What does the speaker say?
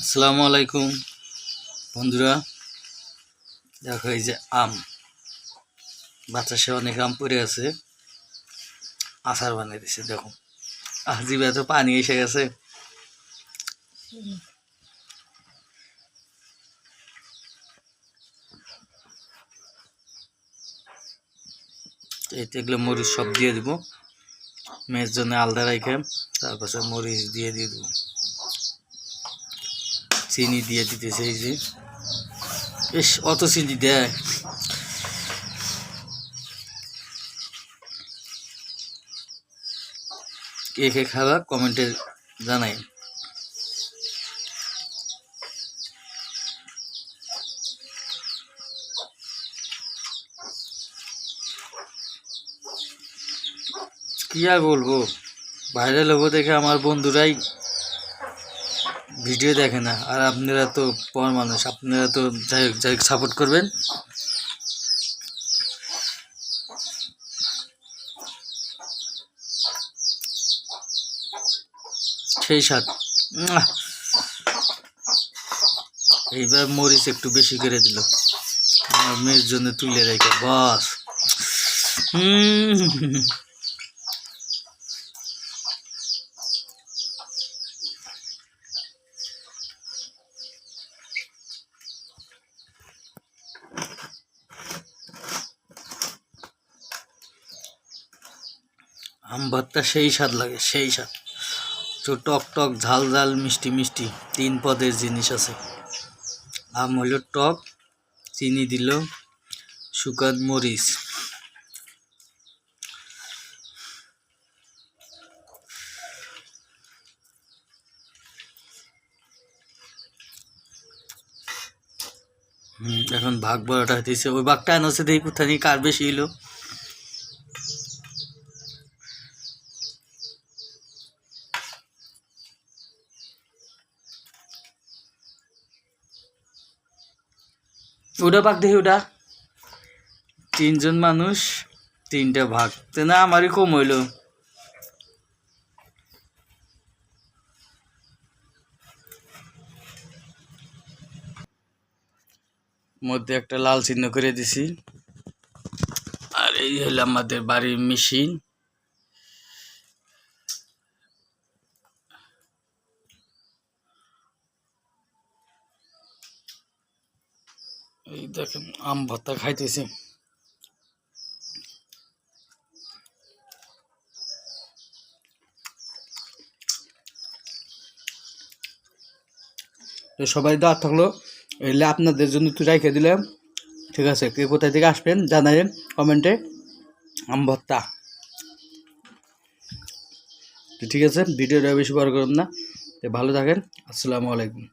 আসসালামু আলাইকুম, বন্ধুরা। দেখো এই যে আম। বাতাসে অনেক আম পড়ে আছে। আচার বানিয়ে দিছে, দেখো। আহ জিবে তো পানি এসে গেছে। এগুলো মরিচ সব দিয়ে দিব। মেয়ের জন্য আলাদা রেখে তারপর মরিচ দিয়ে দিয়ে দেবো। চিনি দিয়ে দিতেছে এই যে। বেশ অত চিনি দেয়। কে কে খাবা কমেন্টে জানাই। কি আর বলব? ভাইরাল হব দেখে আমার বন্ধুরাই ভিডিও দেখে না। আর আপনারা তো পর মানুষ, আপনারা তো যাই হোক, যাই সাপোর্ট করবেন। সেই সাত এইবার মরিচ একটু বেশি করে দিল। আমার মেয়ের জন্য তুলে রেখে, বস। হুম। আম ভর্তা সেই স্বাদ লাগে, সেই স্বাদ। তো টক টক, ঝাল ঝাল, মিষ্টি মিষ্টি, তিন পদের জিনিস আছে। আম হলো টক, চিনি দিল, শুকান মরিচ। এখন ভাগ বড়টা হইতেছে ওই ভাগটা আনছে দেখি কোথায়, কার বেশি এলো ওটা ভাগ দেখি ওটা তিনজন মানুষ, তিনটা ভাগ। তো না, আমারই কম হইল। মধ্যে একটা লাল চিহ্ন করে দিছি। আর এই হলো আমাদের বাড়ির মেশিন। এই দেখেন, আম ভর্তা খাইতেছি। সবাই দাওয়াত থাকল, এলে আপনাদের জন্য একটু রেখে দিলাম। ঠিক আছে, কে কোথায় থেকে আসবেন জানাবেন কমেন্টে। আম ভর্তা। ঠিক আছে, ভিডিওটা বেশি বড় করুন না। ভালো থাকেন, আসসালামু আলাইকুম।